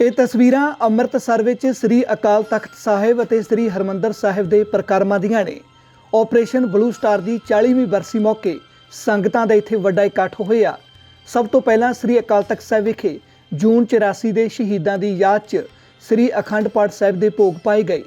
ਇਹ ਤਸਵੀਰਾਂ ਅੰਮ੍ਰਿਤਸਰ ਵਿੱਚ ਸ੍ਰੀ ਅਕਾਲ ਤਖਤ ਸਾਹਿਬ ਅਤੇ ਸ੍ਰੀ ਹਰਮੰਦਰ ਸਾਹਿਬ ਦੇ ਪ੍ਰਕਰਮਾਂ ਦੀਆਂ ਨੇ। ਆਪਰੇਸ਼ਨ ਬਲੂ ਸਟਾਰ ਦੀ 40ਵੀਂ ਬਰਸੀ ਮੌਕੇ ਸੰਗਤਾਂ ਦਾ ਇੱਥੇ ਵੱਡਾ ਇਕੱਠ ਹੋਇਆ। ਸਭ ਤੋਂ ਪਹਿਲਾਂ ਸ੍ਰੀ ਅਕਾਲ ਤਖਤ ਸਾਹਿਬ ਵਿਖੇ ਜੂਨ 84 ਦੇ ਸ਼ਹੀਦਾਂ ਦੀ ਯਾਦ 'ਚ ਸ੍ਰੀ ਅਖੰਡ ਪਾਠ ਸਾਹਿਬ ਦੇ ਭੋਗ ਪਾਏ ਗਏ।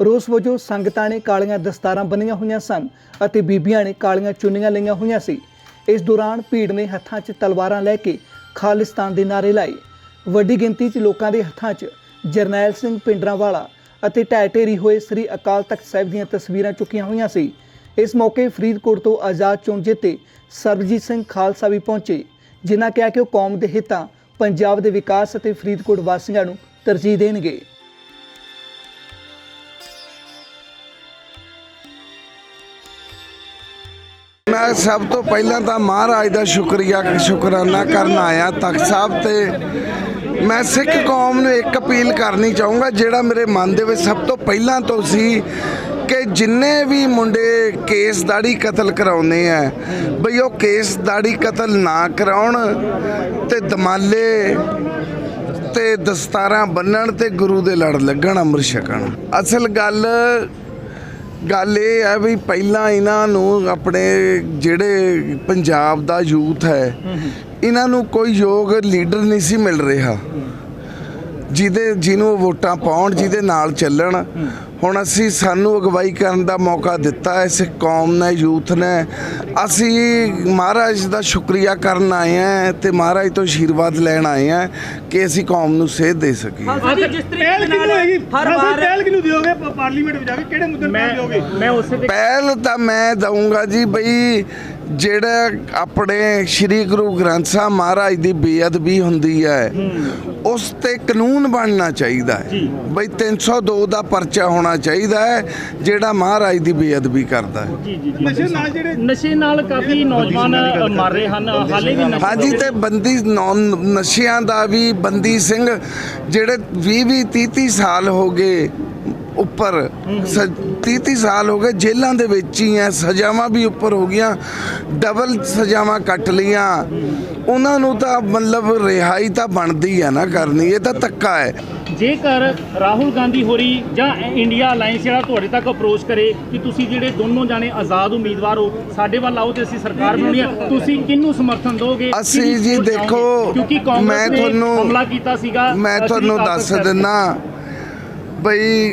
ਰੋਸ ਵਜੋਂ ਸੰਗਤਾਂ ਨੇ ਕਾਲੀਆਂ ਦਸਤਾਰਾਂ ਬੰਨੀਆਂ ਹੋਈਆਂ ਸਨ ਅਤੇ ਬੀਬੀਆਂ ਨੇ ਕਾਲੀਆਂ ਚੁੰਨੀਆਂ ਲਈਆਂ ਹੋਈਆਂ ਸੀ। ਇਸ ਦੌਰਾਨ ਭੀੜ ਨੇ ਹੱਥਾਂ 'ਚ ਤਲਵਾਰਾਂ ਲੈ ਕੇ ਖਾਲਿਸਤਾਨ ਦੇ ਨਾਅਰੇ ਲਾਏ। ਵੱਡੀ ਗਿਣਤੀ 'ਚ ਲੋਕਾਂ ਦੇ ਹੱਥਾਂ 'ਚ ਜਰਨੈਲ ਸਿੰਘ ਪਿੰਡਰਾਂਵਾਲਾ ਅਤੇ ਢਹਿ ਢੇਰੀ ਹੋਏ ਸ੍ਰੀ ਅਕਾਲ ਤਖਤ ਸਾਹਿਬ ਦੀਆਂ ਤਸਵੀਰਾਂ ਚੁੱਕੀਆਂ ਹੋਈਆਂ ਸੀ। ਇਸ ਮੌਕੇ ਫਰੀਦਕੋਟ ਤੋਂ ਆਜ਼ਾਦ ਚੋਣ ਜਿੱਤੇ ਸਰਬਜੀਤ ਸਿੰਘ ਖਾਲਸਾ ਵੀ ਪਹੁੰਚੇ, ਜਿਨ੍ਹਾਂ ਕਿਹਾ ਕਿ ਉਹ ਕੌਮ ਦੇ ਹਿੱਤਾਂ, ਪੰਜਾਬ ਦੇ ਵਿਕਾਸ ਅਤੇ ਫਰੀਦਕੋਟ ਵਾਸੀਆਂ ਨੂੰ ਤਰਜੀਹ ਦੇਣਗੇ। ਮੈਂ ਸਭ ਤੋਂ ਪਹਿਲਾਂ ਤਾਂ ਮਹਾਰਾਜ ਦਾ ਸ਼ੁਕਰੀਆ, ਸ਼ੁਕਰਾਨਾ ਕਰਨ ਆਇਆ ਤਖਤ ਸਾਹਿਬ ਤੇ। ਮੈਂ ਸਿੱਖ ਕੌਮ ਨੂੰ ਇੱਕ ਅਪੀਲ ਕਰਨੀ ਚਾਹੂੰਗਾ, ਜਿਹੜਾ ਮੇਰੇ ਮਨ ਦੇ ਵਿੱਚ ਸਭ ਤੋਂ ਪਹਿਲਾਂ ਤੋਂ ਸੀ ਕਿ ਜਿੰਨੇ ਵੀ ਮੁੰਡੇ ਕੇਸ ਦਾੜੀ ਕਤਲ ਕਰਾਉਂਦੇ ਆ, ਬਈ ਉਹ ਕੇਸ ਦਾੜੀ ਕਤਲ ਨਾ ਕਰਾਉਣ ਤੇ ਦਮਾਲੇ ਤੇ ਦਸਤਾਰਾਂ ਬੰਨਣ ਤੇ ਗੁਰੂ ਦੇ ਲੜ ਲੱਗਣ ਅੰਮ੍ਰਿਤ ਛਕਣ। ਅਸਲ ਗੱਲ ਗੱਲ ਇਹ ਹੈ ਵੀ ਪਹਿਲਾਂ ਇਹਨਾਂ ਨੂੰ ਆਪਣੇ ਜਿਹੜੇ ਪੰਜਾਬ ਦਾ ਯੂਥ ਹੈ ਇਹਨਾਂ ਨੂੰ ਕੋਈ ਯੋਗ ਲੀਡਰ ਨਹੀਂ ਸੀ ਮਿਲ ਰਿਹਾ। ਜਿਹਦੇ ਜਿਹਨੂੰ ਵੋਟਾਂ ਪਾਉਣ ਜਿਹਦੇ ਨਾਲ ਚੱਲਣ। ਹੁਣ ਅਸੀਂ ਸਾਨੂੰ ਅਗਵਾਈ ਕਰਨ ਦਾ ਮੌਕਾ ਦਿੱਤਾ ਇਸ ਕੌਮ ਨੇ ਯੂਥ ਨੇ। ਅਸੀਂ ਮਹਾਰਾਜ ਦਾ ਸ਼ੁਕਰੀਆ ਕਰਨ ਆਏ ਹਾਂ ਤੇ ਮਹਾਰਾਜ ਤੋਂ ਆਸ਼ੀਰਵਾਦ ਲੈਣ ਆਏ ਹਾਂ ਕਿ ਅਸੀਂ ਕੌਮ ਨੂੰ ਸੇਧ ਦੇ ਸਕੀਏ। ਅੱਜ ਜਿਸ ਤਰੀਕੇ ਪਹਿਲ ਦੇ ਕਿਹਨੂੰ ਨਾਲ ਹੋਏਗੀ? ਹਰ ਹਰ ਵਾਰ ਪਹਿਲ ਕਿਹਨੂੰ ਦਿਓਗੇ? ਪ- ਪਾਰਲੀਮੈਂਟ ਵਿੱਚ ਜਾ ਕੇ ਕਿਹੜੇ ਮੁੱਦੇ ਨੂੰ ਪਹਿਲ ਦਿਓਗੇ ਮੈਂ ਮੈਂ ਉਸੇ ਤੇ ਪਹਿਲ ਤਾਂ ਮੈਂ ਦਊਂਗਾ ਜੀ ਬਈ ਜਿਹੜਾ ਆਪਣੇ ਸ੍ਰੀ ਗੁਰੂ ਗ੍ਰੰਥ ਸਾਹਿਬ ਮਹਾਰਾਜ ਦੀ ਬੇਅਦਬੀ ਹੁੰਦੀ ਹੈ ਉਸ ਤੇ ਕਾਨੂੰਨ ਬਣਨਾ ਚਾਹੀਦਾ ਹੈ। ਬਈ 302 ਦਾ ਪਰਚਾ ਹੋਣਾ ਚਾਹੀਦਾ ਹੈ ਜਿਹੜਾ ਮਹਾਰਾਜ ਦੀ ਬੇਅਦਬੀ ਕਰਦਾ ਹੈ। ਜੀ ਜੀ ਜੀ। ਨਸ਼ੇ ਨਾਲ ਜਿਹੜੇ ਨਸ਼ੇ ਨਾਲ ਕਾਫੀ ਨੌਜਵਾਨ ਅ, ਮਰ ਰਹੇ ਹਨ ਹਾਲੇ ਵੀ ਨਸ਼ੇ ਹਾਂਜੀ ਤੇ ਬੰਦੀ ਨੌ- ਨਸ਼ਿਆਂ ਦਾ ਵੀ ਬੰਦੀ ਸਿੰਘ ਜਿਹੜੇ 20 20 30 30 ਸਾਲ ਹੋ ਗਏ ਉੱਪਰ। 30 30 ਸਾਲ ਹੋ ਗਏ ਜੇਲ੍ਹਾਂ ਦੇ ਵਿੱਚ ਹੀ ਐ ਸਜ਼ਾਵਾਂ ਵੀ ਉੱਪਰ ਹੋ ਗਈਆਂ ਡਬਲ ਸਜ਼ਾਵਾਂ ਕੱਟ ਲੀਆਂ ਉਹਨਾਂ ਨੂੰ ਤਾਂ ਮਤਲਬ ਰਿਹਾਈ ਤਾਂ ਬਣਦੀ ਹੈ ਨਾ ਕਰਨੀ ਇਹ ਤਾਂ ਧੱਕਾ ਹੈ ਜੇਕਰ ਰਾਹੁਲ ਗਾਂਧੀ ਹੋਰੀ ਜਾਂ ਇੰਡੀਆ ਅਲਾਈਅੰਸ ਜਿਹੜਾ ਤੁਹਾਡੇ ਤੱਕ ਅਪਰੋਚ ਕਰੇ ਕਿ ਤੁਸੀਂ ਜਿਹੜੇ ਦੋਨੋਂ ਜਾਣੇ ਆਜ਼ਾਦ ਉਮੀਦਵਾਰ ਹੋ ਸਾਡੇ ਵੱਲ ਆਓ ਤੇ ਅਸੀਂ ਸਰਕਾਰ ਬਣਾਉਣੀ ਆ ਤੁਸੀਂ ਕਿਹਨੂੰ ਸਮਰਥਨ ਦੋਗੇ? ਅਸੀਂ ਜੀ ਦੇਖੋ? ਕਿਉਂਕਿ ਕਾਂਗਰਸ ਮੈਂ ਨੇ ਤੁਹਾਨੂੰ- ਹਮਲਾ ਕੀਤਾ ਸੀਗਾ ਮੈਂ ਤੁਹਾਨੂੰ ਦੱਸ। ਦਿੰਨਾ। ਬਈ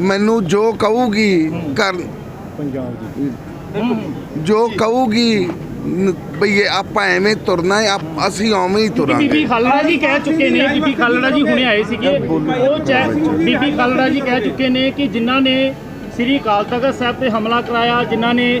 ਮੈਨੂੰ ਜੋ ਕਹੂਗੀ ਕਰ ਜੋ ਕਹੂਗੀ ਨ- ਬਈ ਇਹ ਆਪਾਂ ਐਵੇਂ ਤੁਰਨਾ ਹੈ ਆਪ- ਅਸੀਂ ਉਵੇਂ ਹੀ ਤੁਰਾਂਗੇ। ਬੀਬੀ ਖਾਲੜਾ ਜੀ ਕਹਿ ਚੁੱਕੇ ਨੇ ਬੀਬੀ ਖਾਲੜਾ ਜੀ ਹੁਣੇ ਆਏ ਸੀਗੇ। ਉਹ ਚੈ- ਬੀਬੀ ਖਾਲੜਾ ਜੀ ਕਹਿ ਚੁੱਕੇ ਨੇ ਕਿ ਜਿਨ੍ਹਾਂ ਨੇ ਸ੍ਰੀ ਅਕਾਲ ਤਖਤ ਸਾਹਿਬ ਤੇ ਹਮਲਾ ਕਰਾਇਆ ਜਿਨ੍ਹਾਂ ਨੇ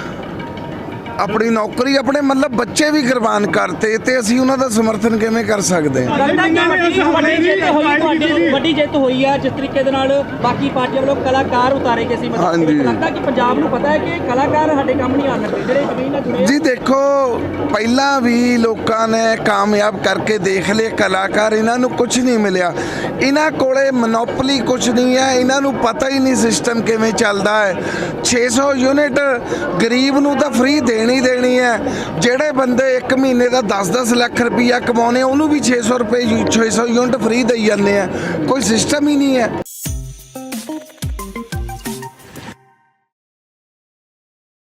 ਆਪਣੀ ਨੌਕਰੀ ਆਪਣੇ ਮਤਲਬ ਬੱਚੇ ਵੀ ਕੁਰਬਾਨ ਕਰਤੇ ਤੇ ਅਸੀਂ ਉਹਨਾਂ ਦਾ ਸਮਰਥਨ ਕਿਵੇਂ ਕਰ ਸਕਦੇ ਹਾਂ ਲੱਗਦਾ ਕਿ ਵੱਡੀ ਵੱਡੀ ਜਿੱਤ ਹੋਈ ਤੁਹਾਡੀ ਵੱਡੀ ਜਿੱਤ ਹੋਈ ਹੈ ਜਿਸ ਤਰੀਕੇ ਦੇ ਨਾਲ ਬਾਕੀ ਪਾਰਟੀਆਂ ਵੱਲੋਂ ਕਲਾਕਾਰ ਉਤਾਰੇ ਗਏ ਸੀ ਹਾਂਜੀ। ਲੱਗਦਾ ਕਿ ਪੰਜਾਬ ਨੂੰ ਪਤਾ ਹੈ ਕਿ ਕਲਾਕਾਰ ਸਾਡੇ ਕੰਮ ਨਹੀਂ ਆਉਣ ਸਕਦੇ ਜਿਹੜੇ ਜ਼ਮੀਨ ਨਾਲ ਜੁੜੇ ਆ। ਜੀ ਦੇਖੋ ਪਹਿਲਾਂ ਵੀ ਲੋਕਾਂ ਨੇ ਕਾਮਯਾਬ ਕਰਕੇ ਦੇਖ ਲਏ ਕਲਾਕਾਰ ਇਹਨਾਂ ਨੂੰ ਕੁਝ ਨਹੀਂ ਮਿਲਿਆ ਇਹਨਾਂ ਕੋਲੇ ਮੋਨੋਪੋਲੀ ਕੁਝ ਨਹੀਂ ਹੈ ਇਹਨਾਂ ਨੂੰ ਪਤਾ ਹੀ ਨਹੀਂ ਸਿਸਟਮ ਕਿਵੇਂ ਚੱਲਦਾ ਹੈ 600 ਯੂਨਿਟ ਗਰੀਬ ਨੂੰ ਤਾਂ ਫ੍ਰੀ ਦੇਣੀ ਦੇਣੀ ਹੈ। ਜਿਹੜੇ ਬੰਦੇ ਇੱਕ ਮਹੀਨੇ ਦਾ 10-10 ਲੱਖ ਰੁਪਈਆ ਕਮਾਉਣੇ ਉਹਨੂੰ ਵੀ 600 ਰੁਪਏ ਯੂ- 600 ਯੂਨਿਟ ਫ੍ਰੀ ਦੇਈ ਜਾਂਦੇ ਆ। ਕੋਈ ਸਿਸਟਮ ਹੀ ਨਹੀਂ ਹੈ।